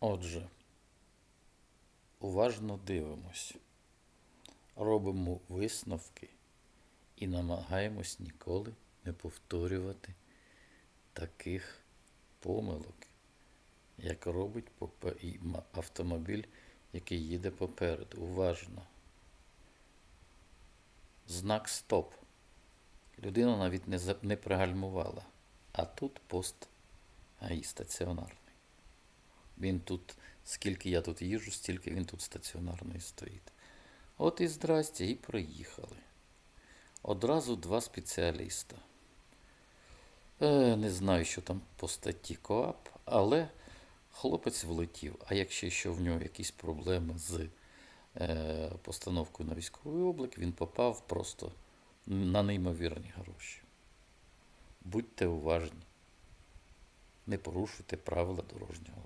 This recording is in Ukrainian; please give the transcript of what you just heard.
Отже, уважно дивимось, робимо висновки і намагаємось ніколи не повторювати таких помилок, як робить автомобіль, який їде попереду. Уважно. Знак стоп. Людина навіть не, пригальмувала. А тут пост ГАІ стаціонарний. Він тут, скільки я тут їжджу, стільки він тут стаціонарно і стоїть. От і здрасте, і проїхали. Одразу два спеціаліста. Е, не знаю, що там по статті КОАП, але хлопець влетів. А якщо ще в нього якісь проблеми з е, постановкою на військовий облік, він попав просто на неймовірні гроші. Будьте уважні. Не порушуйте правила дорожнього.